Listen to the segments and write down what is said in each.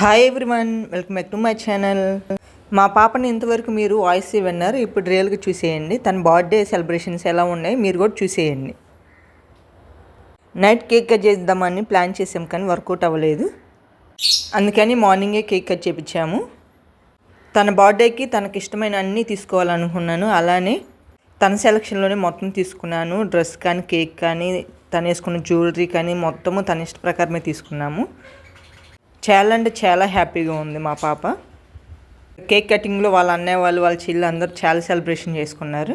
Hi everyone welcome back to my channel మా పాపని ఇంతవరకు మీరు వాయిస్ విన్నారు ఇప్పుడు రియల్గా చూసేయండి. తన బర్త్డే సెలబ్రేషన్స్ ఎలా ఉన్నాయి మీరు కూడా చూసేయండి. నైట్ కేక్ కట్ చేద్దామని ప్లాన్ చేసాం కానీ వర్కౌట్ అవ్వలేదు. అందుకని మార్నింగే కేక్ కట్ చేపించాము. తన బర్త్డేకి తనకి ఇష్టమైన అన్నీ తీసుకోవాలనుకున్నాను. అలానే తన సెలక్షన్లోనే మొత్తం తీసుకున్నాను. డ్రెస్ కానీ కేక్ కానీ తను వేసుకున్న జ్యువెలరీ కానీ మొత్తము తన ఇష్ట ప్రకారమే తీసుకున్నాము. చాలా అంటే చాలా హ్యాపీగా ఉంది మా పాప. కేక్ కటింగ్లో వాళ్ళ అన్నయ్య వాళ్ళు వాళ్ళ చెల్లి అందరూ చాలా సెలబ్రేషన్ చేసుకున్నారు.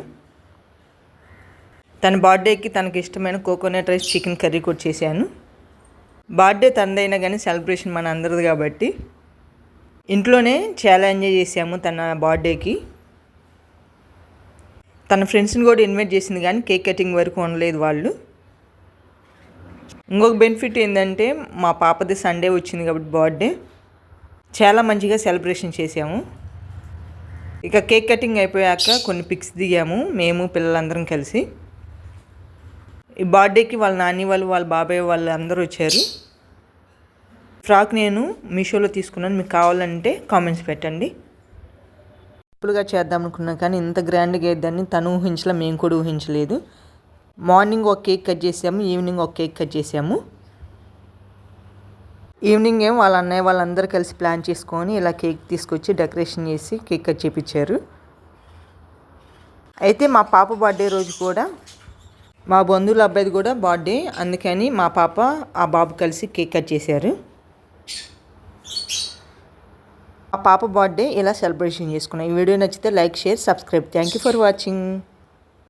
తన బర్త్డేకి తనకి ఇష్టమైన కోకోనట్ రైస్ చికెన్ కర్రీ కూడా చేశాను. బర్త్డే తనదైనా కానీ సెలబ్రేషన్ మన అందరిది కాబట్టి. ఇంట్లోనే చాలా ఎంజాయ్ చేసాము తన బర్త్డేకి. తన ఫ్రెండ్స్ని కూడా ఇన్వైట్ చేసింది కానీ కేక్ కటింగ్ వరకు ఉండలేదు వాళ్ళు. ఇంకొక బెనిఫిట్ ఏంటంటే మా పాపది సండే వచ్చింది కాబట్టి బర్త్డే చాలా మంచిగా సెలబ్రేషన్ చేసాము ఇక కేక్ కటింగ్ అయిపోయాక కొన్ని పిక్స్ దిగాము మేము పిల్లలందరం కలిసి. ఈ బర్త్డేకి వాళ్ళ నాని వాళ్ళు వాళ్ళ బాబాయ్ వాళ్ళు అందరూ వచ్చారు. ఫ్రాక్ నేను మీషోలో తీసుకున్నాను. మీకు కావాలంటే కామెంట్స్ పెట్టండి. సింపుల్గా చేద్దాం అనుకున్నా కానీ ఇంత గ్రాండ్గా వేద్దాన్ని తను ఊహించలే మేము కూడా ఊహించలేదు. మార్నింగ్ ఒక కేక్ కట్ చేసాము ఈవినింగ్ ఒక కేక్ కట్ చేసాము. ఈవినింగ్ ఏం వాళ్ళ అన్నయ్య వాళ్ళందరూ కలిసి ప్లాన్ చేసుకొని ఇలా కేక్ తీసుకొచ్చి డెకరేషన్ చేసి కేక్ కట్ చేయించారు అయితే మా పాప బర్త్డే రోజు కూడా మా బంధువుల అబ్బాయిది కూడా బర్త్డే అందుకని మా పాప ఆ బాబు కలిసి కేక్ కట్ చేశారు. ఆ పాప బర్త్డే ఇలా సెలబ్రేషన్ చేసుకున్నాం? ఈ వీడియో నచ్చితే like share subscribe. Thank you for watching